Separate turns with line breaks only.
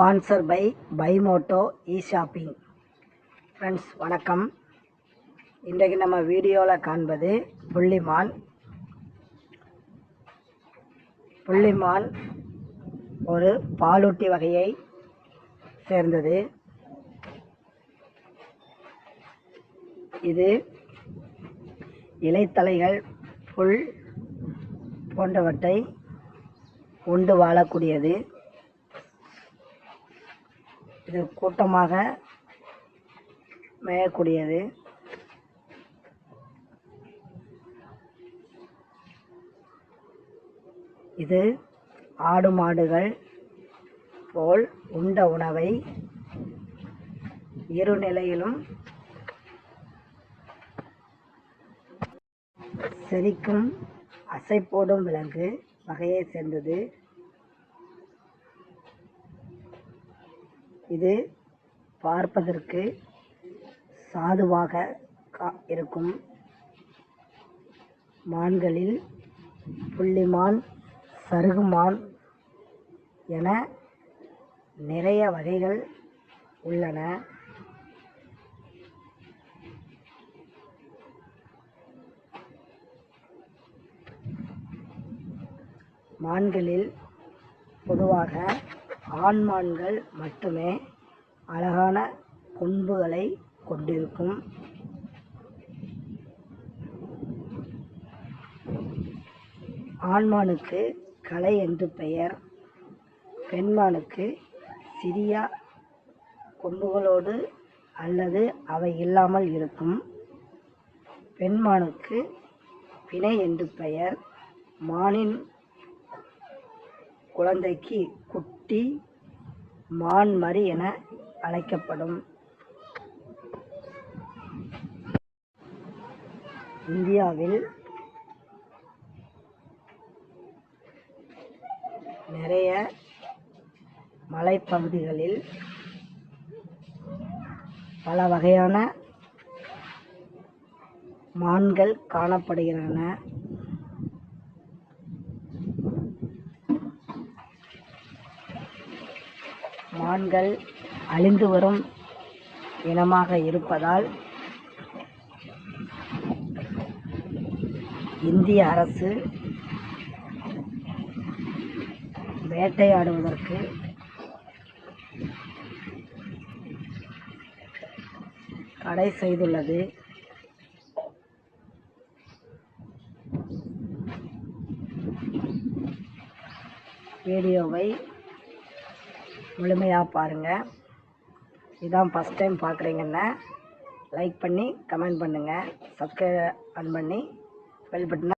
Sponsor by பைமோட்டோ e shopping friends வணக்கம். இன்றைக்கு நம்ம வீடியோவில் காண்பது புள்ளிமான். புள்ளிமான் ஒரு பாலூட்டி வகையை சேர்ந்தது. இது இலைத்தலைகள் புல் போன்றவற்றை உண்டு வாழக்கூடியது. இது கூட்டமாக மேயக்கூடியது. இது ஆடு மாடுகள் போல் உண்ட உணவை இரு நிலையிலும் செரிக்கும் அசை போடும் விலங்கு வகையை சேர்ந்தது. இது பார்ப்பதற்கு சாதுவாக கா- இருக்கும். மான்களில் புள்ளிமான் சருகுமான் என நிறைய வகைகள் உள்ளன. மான்களில் பொதுவாக ஆண்மான்கள் மட்டுமே அழகான கொம்புகளை கொண்டிருக்கும். ஆண்மானுக்கு கலை என்று பெயர். பெண்மானுக்கு சிறிய கொம்புகளோடு அல்லது அவை இல்லாமல் இருக்கும். பெண்மானுக்கு பிணை என்று பெயர். மானின் குழந்தைக்கு குட்டி மான்மரி என அழைக்கப்படும். இந்தியாவில் நிறைய மலைப்பகுதிகளில் பல வகையான மான்கள் காணப்படுகின்றன. மான்கள் அழிந்து வரும் இனமாக இருப்பதால் இந்திய அரசு வேட்டையாடுவதற்கு தடை செய்துள்ளது. வீடியோவை முழுமையாக பாருங்கள் இதான் ஃபஸ்ட் டைம் பார்க்குறீங்கன்னா லைக் பண்ணி கமெண்ட் பண்ணுங்கள் சப்ஸ்கிரைப் ஆன் பண்ணி பெல் பட்டனை